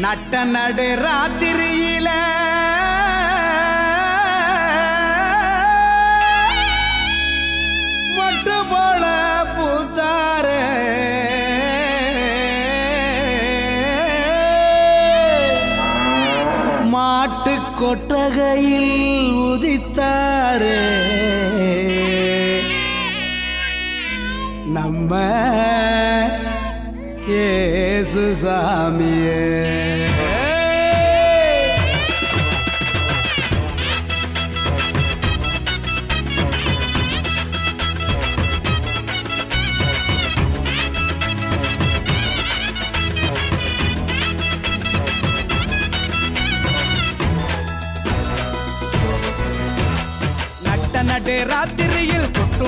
நட்ட நடு ராத்திரியில. மொட்டு போல பூத்தார. மாட்டு கொட்டகையில் உதித்தாரு. நம்ம ஏசு சாமியே.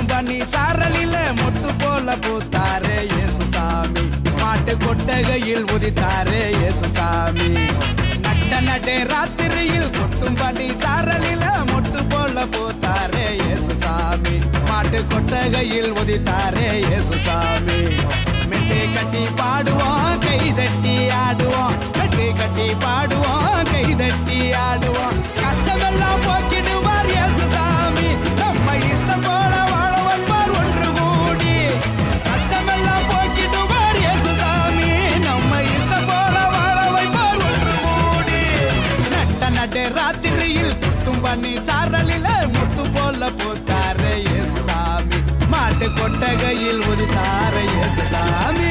ராத்திரியில் பண்ணி சாரலில மொட்டு போல பூத்தாரே இயேசு மாட்டு கொட்டகையில் உதித்தாரே இயேசு நட்ட நடு ராத்திரியில் கொட்டும் பண்ணி சாரலில மொட்டு போல பூத்தாரே இயேசு மாட்டு கொட்டகையில் உதித்தாரே இயேசு மெட்டை கட்டி பாடுவோம் ராத்திரியில் கொட்டும் பண்ணி சாரலில முட்டு போல போத்தாரே இயேசு சாமி மாட்டு கொட்டகையில் உதித்தாரு இயேசு சாமி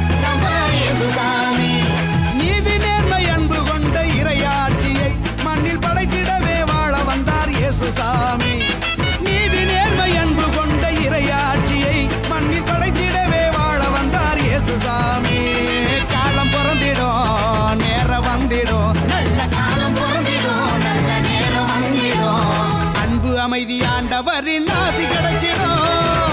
அமைதி ஆண்டவரின் ஆசி கிடைச்சிடும்.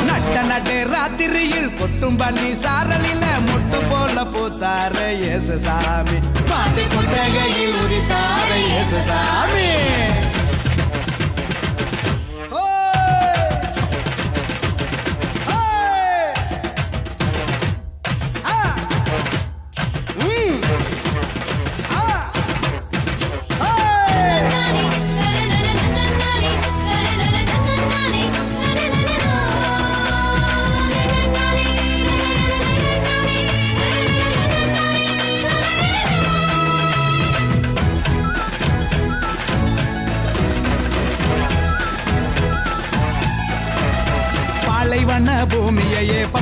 நட்ட நட்டு ராத்திரியில் கொட்டும் பண்ணி சாரலில முட்டு போல பூத்தாரு இயேசு சாமி. பாட்டு கொட்டகையில் உதித்தார இயேசு சாமி.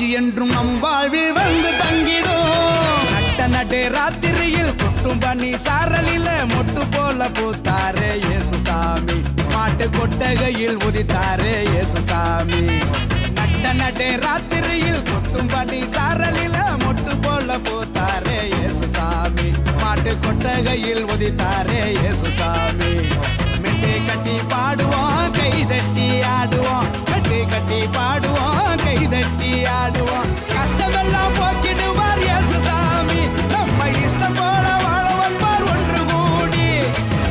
காட்சி என்றும் நம் வாழ்வில் வந்து தங்கிடும். நட்ட நடு ராத்திரியில் கொட்டும் பண்ணி சாரலில மொட்டு போல பூத்தாரே இயேசு சாமி மாட்டு கொட்டகையில் உதித்தாரே இயேசு சாமி நட்ட நடு ராத்திரியில் கொட்டும் பண்ணி சாரலில மொட்டு போல பூத்தாரே இயேசு சாமி கொட்டகையில் உதித்தாரே இயேசுசாமி. மெட்டை கட்டி பாடுவோம் கை தட்டி ஆடுவோம். மெட்டு கட்டி பாடு தட்டி ஆடுவோம் கஷ்டமெல்லாம் போக்கிடுவார் இயேசுசாமி நம்ம இஷ்டம் போல வாழ வைப்பார் ஒன்று கூடி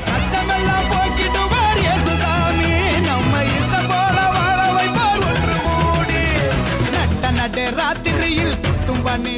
கஷ்டமெல்லாம் போக்கிடுவார் இயேசுசாமி நம்ம இஷ்டம் போல வாழ வைப்பார் ஒன்று கூடி நட்ட நடு ராத்திரியில் குட்டும் பண்ணி